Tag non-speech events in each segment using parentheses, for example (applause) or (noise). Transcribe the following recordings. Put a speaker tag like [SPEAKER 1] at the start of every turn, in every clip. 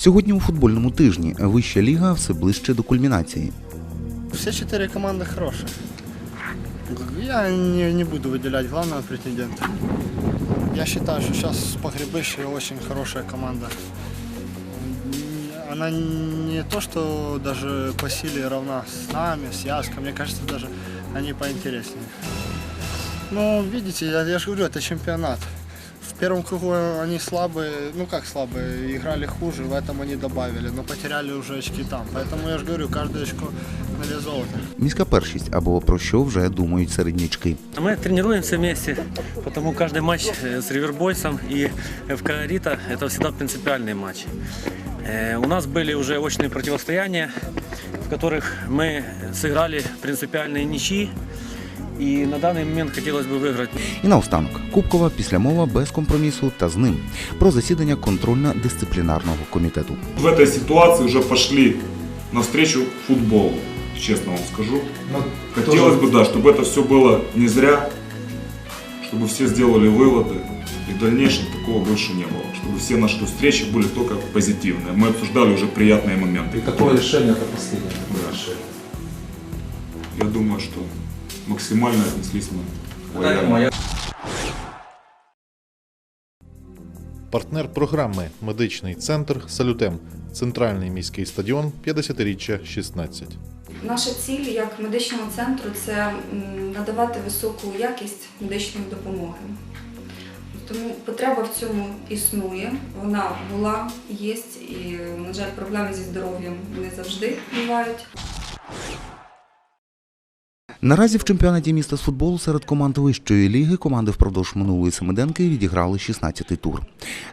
[SPEAKER 1] Сьогодні у футбольному тижні вища ліга все ближче до кульмінації.
[SPEAKER 2] Все четыре команды хорошие. Я не, не буду выделять главного претендента. Я считаю, что сейчас Погребище очень хорошая команда. Она не то, что даже по силе равна с нами, с Яской. Мне кажется, даже они поинтереснее. Ну, видите, я, я же говорю, это чемпионат. В первом кругу они слабые, ну как слабые, играли хуже, в этом они добавили, но потеряли уже очки там. Поэтому я же говорю, каждое очко на вес золота.
[SPEAKER 1] Міська першість або про що вже думають середнячки.
[SPEAKER 3] Мы тренируемся вместе, потому каждый матч э, с Ривербойсом и ФК Рита – это всегда принципиальный матч. Э, У нас были уже очные противостояния, в которых мы сыграли принципиальные ничьи. И на данный момент хотелось бы выиграть
[SPEAKER 1] І наостанок Кубкова післямова без компромісу та з ним про засідання контрольно-дисциплінарного комітету.
[SPEAKER 4] В этой ситуации уже пошли навстречу футболу, честно вам скажу. Хотелось бы, да, чтобы это все было не зря, чтобы все сделали выводы, и в дальнейшем такого больше не было. Чтобы все наши встречи были только позитивные. Мы обсуждали уже приятные моменты.
[SPEAKER 5] И какое решение это последнее? Какое
[SPEAKER 4] Да.
[SPEAKER 5] решение?
[SPEAKER 4] Я думаю, что максимально отнеслись мы.
[SPEAKER 6] Партнер програми Медичний центр Салютем. Центральний міський стадіон 50-річчя 16.
[SPEAKER 7] Наша ціль як медичного центру це надавати високу якість медичної допомоги. Тому потреба в цьому існує, вона була, є, і, на жаль, проблеми зі здоров'ям не завжди бувають.
[SPEAKER 1] Наразі в чемпіонаті міста з футболу серед команд вищої ліги команди впродовж минулої семиденки відіграли 16-й тур.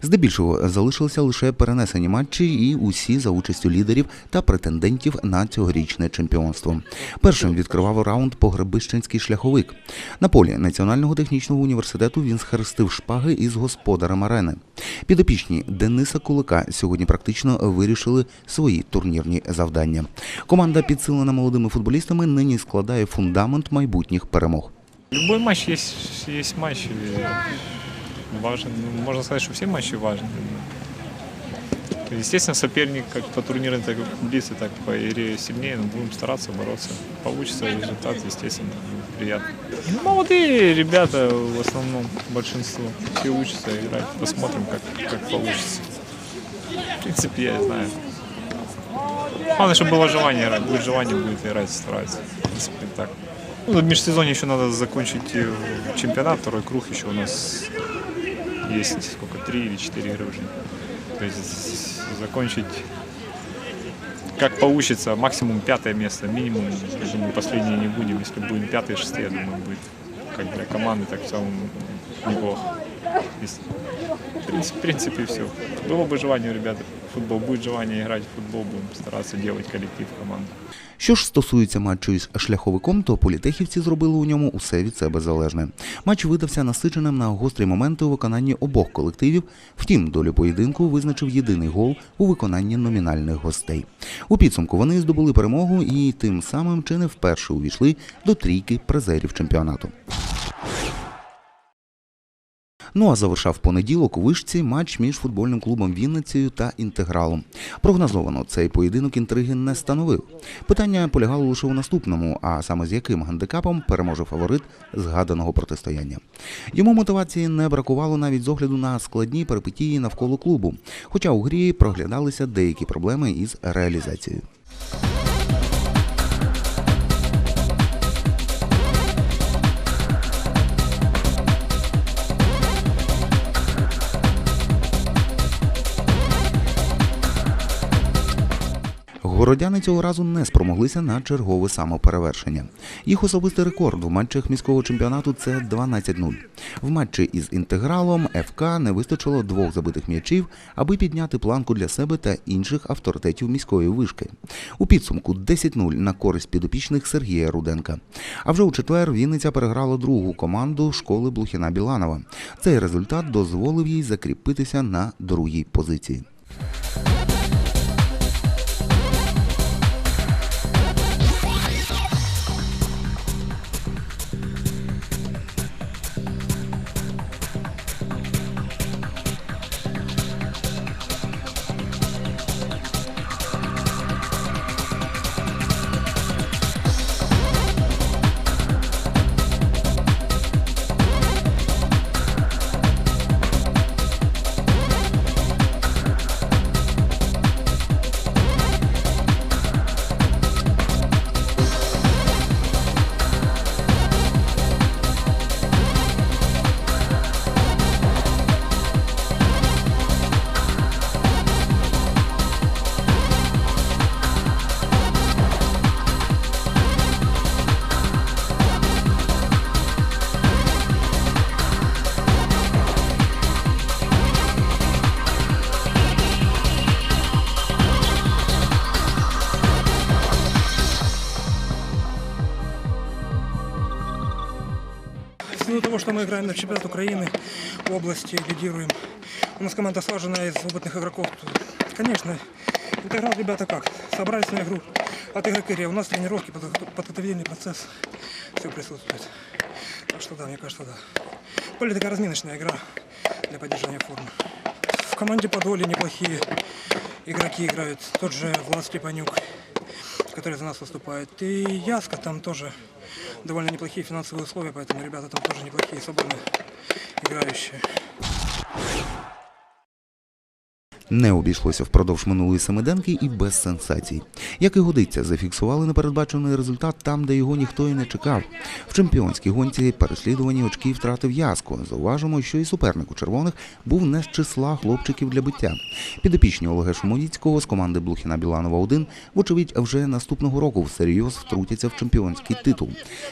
[SPEAKER 1] Здебільшого залишилися лише перенесені матчі і усі за участю лідерів та претендентів на цьогорічне чемпіонство. Першим відкривав раунд погребищенський шляховик. На полі Національного технічного університету він схрестив шпаги із господарем арени. Підопічні Дениса Кулика сьогодні практично вирішили свої турнірні завдання. Команда, підсилена молодими футболістами, нині складає фундамент майбутніх перемог.
[SPEAKER 8] Любой матч есть, есть матч. и Важен. Ну, Можно сказать, что все матчи важны. Естественно, соперник как по турниру, так и футболисты, так по игре сильнее, но будем стараться бороться. Получится результат, естественно, будет приятно. Ну, молодые ребята, в основном, большинство. Все учатся играть. Посмотрим, как, как получится. В принципе, я знаю. Главное, чтобы было желание играть. Будет желание, будет играть, стараться. Принципе, так. Ну, в межсезонье еще надо закончить чемпионат, второй круг еще у нас есть сколько, три или четыре игры уже. То есть закончить как получится, максимум пятое место, минимум, я думаю, последнее не будем. Если будем пятые, шестые, я думаю, будет как для команды, так в целом неплохо. В принципе, в принципе, все. Было бы желание у ребят в футбол, будет желание играть в футбол, будем стараться делать коллектив, команду.
[SPEAKER 1] Що ж стосується матчу із шляховиком, то політехівці зробили у ньому усе від себе залежне. Матч видався насиченим на гострі моменти у виконанні обох колективів. Втім, долю поєдинку визначив єдиний гол у виконанні номінальних гостей. У підсумку вони здобули перемогу і тим самим чи не вперше увійшли до трійки призерів чемпіонату. Ну а завершав понеділок у вишці матч між футбольним клубом Вінницею та інтегралом. Прогнозовано цей поєдинок інтриги не становив. Питання полягало лише у наступному, а саме з яким гандикапом переможе фаворит згаданого протистояння. Йому мотивації не бракувало навіть з огляду на складні перипетії навколо клубу, хоча у грі проглядалися деякі проблеми із реалізацією. Городяни цього разу не спромоглися на чергове самоперевершення. Їх особистий рекорд в матчах міського чемпіонату це 12-0. В матчі із інтегралом ФК не вистачило двох забитих м'ячів, аби підняти планку для себе та інших авторитетів міської вишки. У підсумку 10-0 на користь підопічних Сергія Руденка. А вже у четвер Вінниця переграла другу команду школи Блухіна Біланова. Цей результат дозволив їй закріпитися на другій позиції.
[SPEAKER 9] Играем на чемпионат Украины, области, лидируем, у нас команда слаженная из опытных игроков, конечно, интеграл ребята как? Собрались на игру от игре. У нас тренировки, подго- подготовительный процесс, все присутствует. Так что да, мне кажется, да. Более такая разминочная игра для поддержания формы. В команде Подоле неплохие игроки играют. Тот же Влад Степанюк, который за нас выступает. И Яска там тоже довольно неплохие финансовые условия, поэтому ребята там тоже неплохие, свободно играющие.
[SPEAKER 1] Не обійшлося впродовж минулої семиденки і без сенсацій. Як і годиться, зафіксували непередбачений результат там, де його ніхто і не чекав. В чемпіонській гонці переслідувані очки втратив Яско. Зауважимо, що і суперник у червоних був не з числа хлопчиків для биття. Підопічні Олега Шумовіцького з команди Блухіна Біланова 1 вочевидь, вже наступного року всерйоз втрутяться в чемпіонський титул.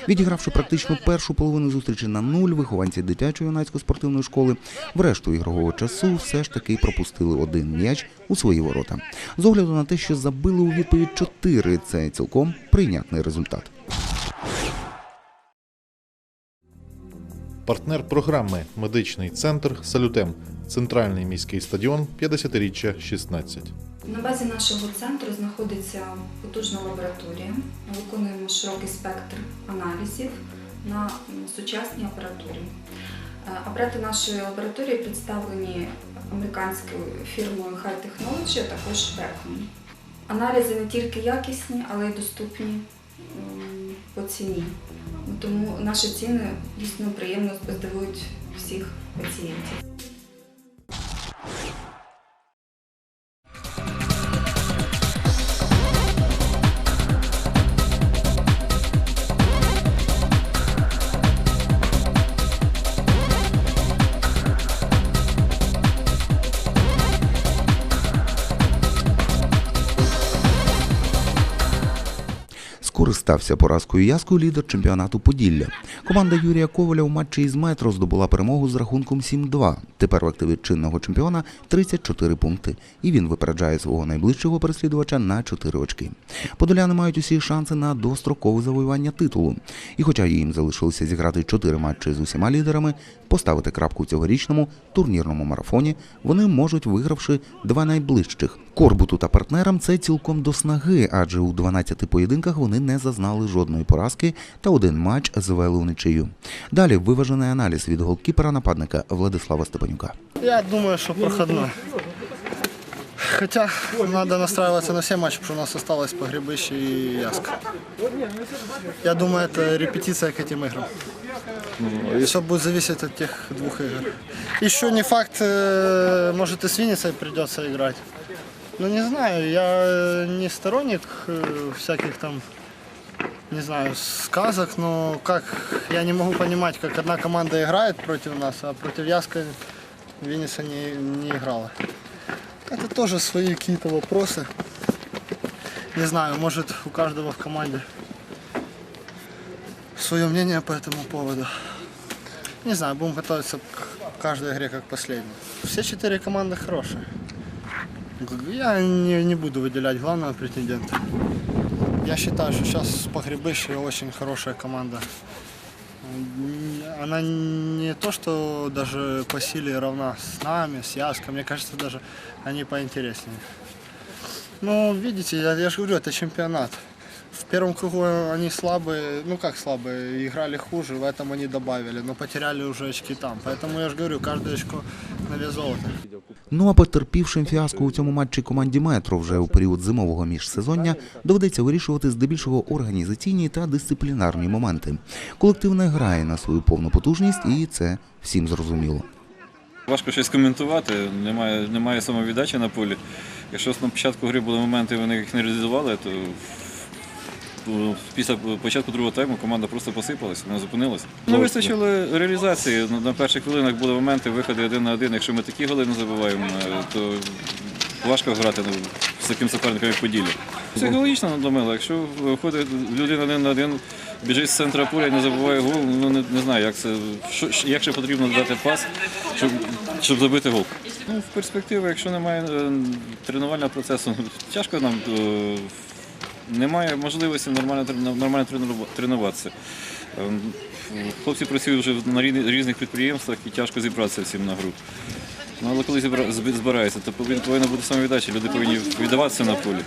[SPEAKER 1] Відігравши практично першу половину зустрічі на нуль, вихованці дитячої юнацької спортивної школи в решту ігрового часу все ж таки пропустили один м'яч у свої ворота. З огляду на те, що забили у відповідь чотири, це цілком прийнятний результат.
[SPEAKER 6] Партнер програми Медичний центр Салютем. Центральний міський стадіон 50-річчя 16.
[SPEAKER 7] На базі нашого центру знаходиться потужна лабораторія. Ми виконуємо широкий спектр аналізів на сучасній апаратурі. Е, Апарати нашої лабораторії представлені американською фірмою High Technology, а також Beckman. Аналізи не тільки якісні, але й доступні по ціні. Тому наші ціни дійсно приємно здивують всіх пацієнтів.
[SPEAKER 1] Скористався поразкою Яскою лідер чемпіонату Поділля. Команда Юрія Коваля у матчі із метро здобула перемогу з рахунком 7-2. Тепер в активі чинного чемпіона 34 пункти, і він випереджає свого найближчого переслідувача на 4 очки. Подоляни мають усі шанси на дострокове завоювання титулу. І хоча їм залишилося зіграти 4 матчі з усіма лідерами, поставити крапку в цьогорічному турнірному марафоні вони можуть, вигравши два найближчих. Корбуту та партнерам це цілком до снаги, адже у 12 поєдинках вони не зазнали жодної поразки та один матч звели у нічию. Далі виважений аналіз від голкіпера нападника Владислава Степанюка.
[SPEAKER 2] Я думаю, что проходной. Хотя надо настраиваться на все матчи, потому что у нас осталось Погребище и Яска. Я думаю, это репетиция к этим играм. Все будет зависеть от тех двух игр. Еще не факт, э, может и с Винницей придется играть. Ну не знаю, я э, не сторонник э, всяких там, не знаю, сказок, но как я не могу понимать, как одна команда играет против нас, а против Яска Винница не, не играла. Это тоже свои какие-то вопросы. Не знаю, может у каждого в команде свое мнение по этому поводу. Не знаю, будем готовиться к каждой игре как последней. Все четыре команды хорошие. Я не, не буду выделять главного претендента. Я считаю, что сейчас Погребище очень хорошая команда. Она не то, что даже по силе равна с нами, с Яской. Мне кажется, даже они поинтереснее. Ну, видите, я, я же говорю, это чемпионат. В первом кругу они слабые, ну как слабые, играли хуже, в этом они добавили, но потеряли уже очки там. Поэтому я же говорю, каждое очко на вес золота.
[SPEAKER 1] Ну а потерпівшим фіаско у цьому матчі команді Метро вже у період зимового міжсезоння доведеться вирішувати здебільшого організаційні та дисциплінарні моменти. Колектив не грає на свою повну потужність, і це всім зрозуміло.
[SPEAKER 10] Важко щось коментувати, немає, немає самовіддачі на полі. Якщо на початку гри були моменти, вони їх не реалізували, то після початку другого тайму команда просто посипалася, вона зупинилася. Не вистачило реалізації. Ну, На перших хвилинах були моменти, виходи один на один. Якщо ми такі голи не забиваємо, е, то важко грати ну, з таким суперником, як Поділля. Психологічно надломило. Якщо виходить людина один на один, біжить з центра поля і не забуває гол, ну не, не знаю, як це що, як ще потрібно дати пас, щоб, щоб забити гол. Ну, в перспективі, якщо немає е, тренувального процесу, (laughs) тяжко нам е, немає можливості нормально, нормально тренуватися. Ем, Хлопці працюють вже на різних підприємствах і тяжко зібратися всім на гру. Ну, але коли зібра- зб- збираються, то повинна, бути самовіддача. Люди повинні віддаватися на полі,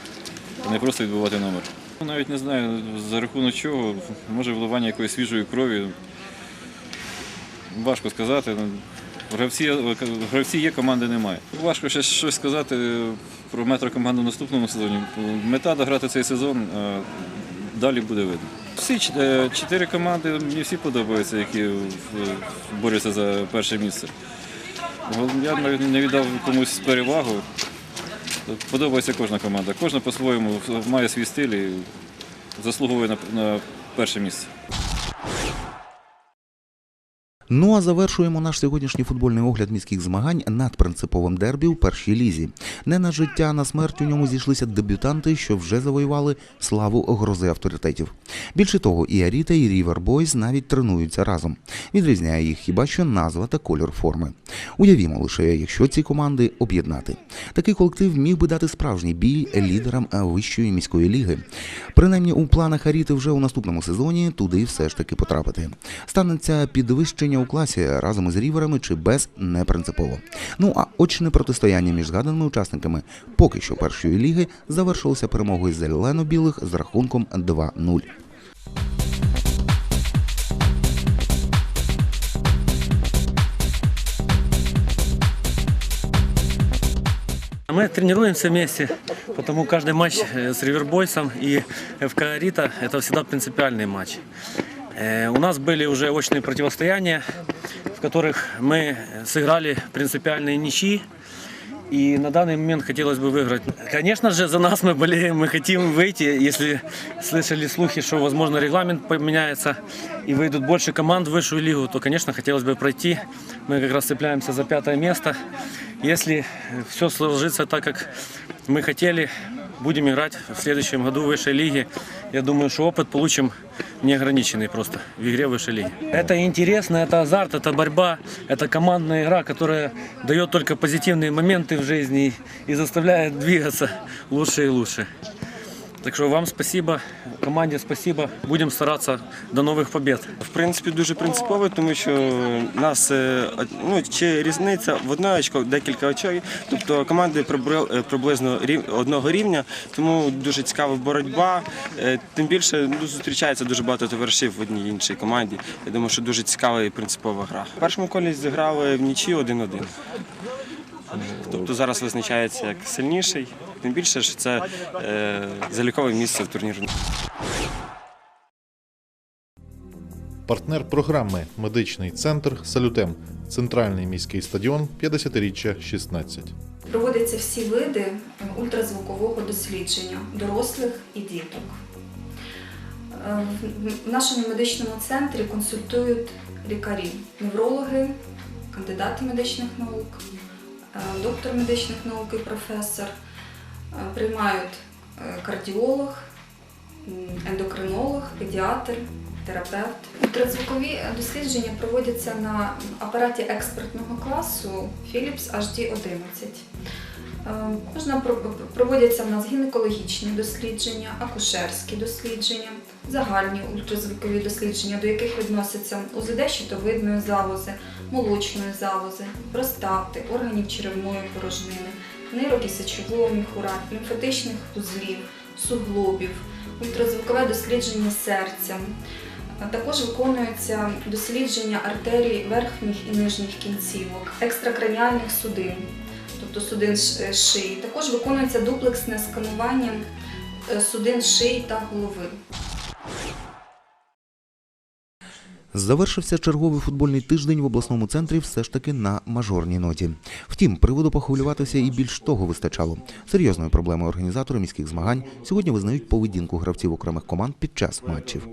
[SPEAKER 10] а не просто відбивати номер. Ну, Навіть не знаю за рахунок чого, може вливання якоїсь свіжої крові. Важко сказати. Гравці, гравці є, команди немає. Важко ще щось сказати про метрокоманду в наступному сезоні. Мета дограти цей сезон, далі буде видно. Всі е, чотири команди, мені всі подобаються, які борються за перше місце. Я не віддав комусь перевагу. Подобається кожна команда. Кожна по-своєму має свій стиль і заслуговує на перше місце.
[SPEAKER 1] Ну а завершуємо наш сьогоднішній футбольний огляд міських змагань над принциповим дербі у першій лізі. Не на життя, а на смерть у ньому зійшлися дебютанти, що вже завоювали славу грози авторитетів. Більше того, і Аріта, і Рівер Бойз навіть тренуються разом. Відрізняє їх хіба що назва та кольор форми. Уявімо лише, якщо ці команди об'єднати. Такий колектив міг би дати справжній бій лідерам вищої міської ліги. Принаймні у планах Аріти вже у наступному сезоні туди все ж таки потрапити. Станеться підвищення у класі разом із ріверами чи без не принципово. Ну а очне протистояння між згаданими учасниками поки що першої ліги завершилося перемогою зелено-білих з рахунком 2-0.
[SPEAKER 3] Мы тренируемся вместе, потому каждый матч э, с Ривербойсом и ФК Рита – это всегда принципиальный матч. Э, У нас были уже очные противостояния, в которых мы сыграли принципиальные ничьи. И на данный момент хотелось бы выиграть. Конечно же, за нас мы болеем, мы хотим выйти. Если слышали слухи, что, возможно, регламент поменяется и выйдут больше команд в высшую лигу, то, конечно, хотелось бы пройти. Мы как раз цепляемся за пятое место. Если все сложится так, как мы хотели, будем играть в следующем году в высшей лиге. Я думаю, что опыт получим неограниченный просто в игре в высшей лиге. Это интересно, это азарт, это борьба, это командная игра, которая дает только позитивные моменты в жизни и заставляет двигаться лучше и лучше. Так що вам спасибо, команді спасибо. Будемо старатися до нових побед.
[SPEAKER 11] В принципі, дуже принципово, тому що нас е, ну, чи різниця в одне очко, декілька очок. Тобто команди е, приблизно одного рівня, тому дуже цікава боротьба. Е, Тим більше ну, зустрічається дуже багато товаришів в одній іншій команді. Я думаю, що дуже цікава і принципова гра. В першому колі зіграли в нічі 1-1. Тобто зараз визначається як сильніший, тим більше що це е, залікове місце в турнірі.
[SPEAKER 6] Партнер програми Медичний центр Салютем. Центральний міський стадіон 50-річчя 16.
[SPEAKER 7] Проводяться всі види ультразвукового дослідження дорослих і діток. Е, В нашому медичному центрі консультують лікарі, неврологи, кандидати медичних наук, е, доктор медичних наук і професор. Е, Приймають е, кардіолог, ендокринолог, педіатр, терапевт. Ультразвукові дослідження проводяться на апараті експертного класу Philips HD11. Е, Можна проводяться в нас гінекологічні дослідження, акушерські дослідження, загальні ультразвукові дослідження, до яких відносяться УЗД щитовидної залози, молочної залози, простати, органів черевної порожнини, нирок і сечового міхура, лімфатичних вузлів, суглобів, ультразвукове дослідження серця. Також виконуються дослідження артерій верхніх і нижніх кінцівок, екстракраніальних судин, тобто судин шиї. Також виконується дуплексне сканування е, судин шиї та голови.
[SPEAKER 1] Завершився черговий футбольний тиждень в обласному центрі все ж таки на мажорній ноті. Втім, приводу похвилюватися і більш того вистачало. Серйозною проблемою організатори міських змагань сьогодні визнають поведінку гравців окремих команд під час матчів.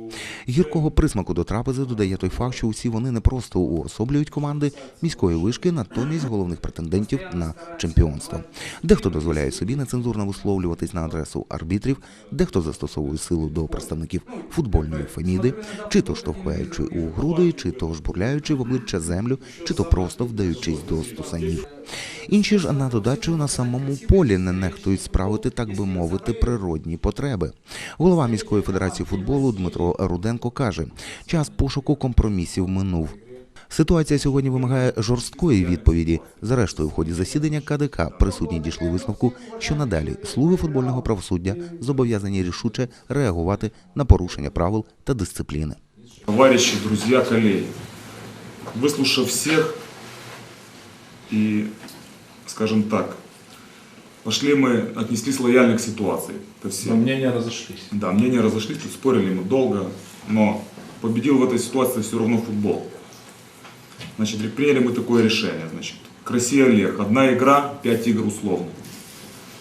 [SPEAKER 1] Гіркого присмаку до трапези додає той факт, що усі вони не просто уособлюють команди міської вишки, натомість головних претендентів на чемпіонство. Дехто дозволяє собі нецензурно висловлюватись на адресу арбітрів, дехто застосовує силу до представників футбольної феміди, чи то штовхає стріляючи у груди, чи то жбурляючи в обличчя землю, чи то просто вдаючись до стусанів. Інші ж на додачу на самому полі не нехтують справити, так би мовити, природні потреби. Голова міської федерації футболу Дмитро Руденко каже: час пошуку компромісів минув. Ситуація сьогодні вимагає жорсткої відповіді. Зрештою, в ході засідання КДК присутні дійшли висновку, що надалі слуги футбольного правосуддя зобов'язані рішуче реагувати на порушення правил та дисципліни.
[SPEAKER 4] Товарищи, друзья, коллеги, выслушав всех и, скажем так, пошли мы, отнеслись лояльно к ситуации, ко всем.
[SPEAKER 5] Но мнения разошлись.
[SPEAKER 4] Да, мнения разошлись, тут спорили мы долго, но победил в этой ситуации все равно футбол. Значит, приняли мы такое решение, значит. Краси Олег, одна игра, пять игр условно.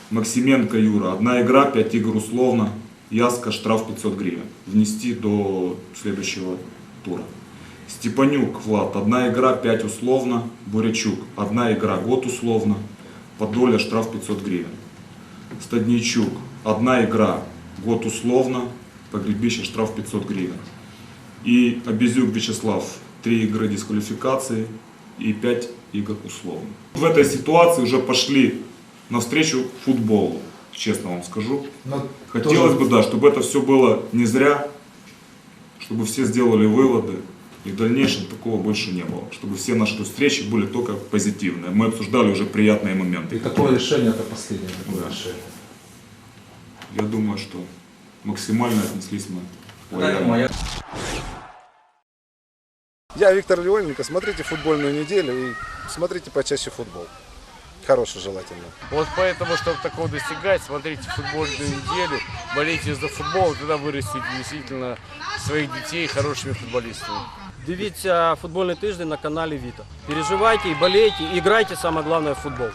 [SPEAKER 4] Максименко Юра, одна игра, пять игр условно. Яска, штраф 500 гривен. Внести до следующего тура. Степанюк, Влад, одна игра, 5 условно. Бурячук, одна игра, год условно. Подоля, штраф 500 гривен. Стадничук, одна игра, год условно. Погребище, штраф 500 гривен. И Обезюк Вячеслав, три игры дисквалификации и пять игр условно. В этой ситуации уже пошли навстречу футболу, честно вам скажу.
[SPEAKER 5] Но
[SPEAKER 4] Хотелось
[SPEAKER 5] тоже-
[SPEAKER 4] бы, да, чтобы это все было не зря, чтобы все сделали выводы, и в дальнейшем такого больше не было. Чтобы все наши встречи были только позитивные. Мы обсуждали уже приятные
[SPEAKER 5] И
[SPEAKER 4] моменты.
[SPEAKER 5] такое решение это последнее такое
[SPEAKER 4] Да.
[SPEAKER 5] решение.
[SPEAKER 4] Я думаю, что максимально отнеслись мы лояльно.
[SPEAKER 12] Я Виктор Леоненко. Смотрите футбольную неделю и смотрите почаще футбол. Хороший желательно.
[SPEAKER 13] Вот поэтому, чтобы такого достигать, смотрите футбольную неделю, болейте за футбол, тогда вырастите действительно своих детей хорошими футболистами.
[SPEAKER 14] Дивіться футбольний тиждень на каналі Віта. Переживайте і болейте, і грайте, саме головне, в футбол.